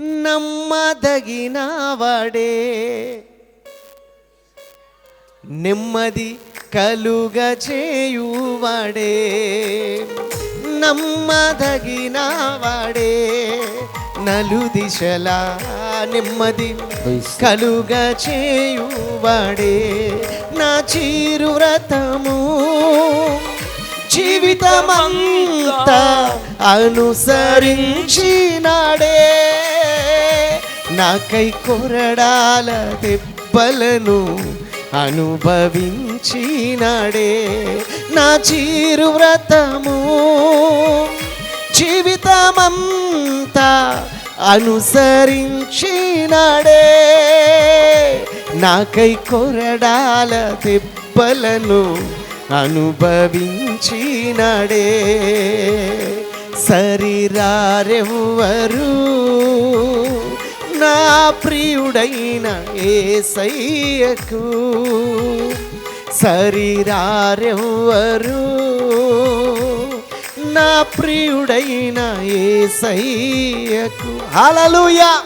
నమ్మదగిన వాడే నెమ్మది కలుగ చేయువాడే. నమ్మదగిన వాడే నలు దిశలా నెమ్మది కలుగ చేయువాడే. నా చీరు వ్రతము జీవితమంతా అనుసరించినాడే. నాకై కొరడాల దెబ్బలను అనుభవించినాడే నా చీరు వ్రతము జీవితమంతా అనుసరించినాడే. నాకై కొరడాల దెబ్బలను అనుభవించినాడే. సరిరారెవ్వరూ? ప్రియుడైన ఏసయ్యకు శరీరారెవ్వరు నా ప్రియుడైన ఏసయ్యకు. హలలుయా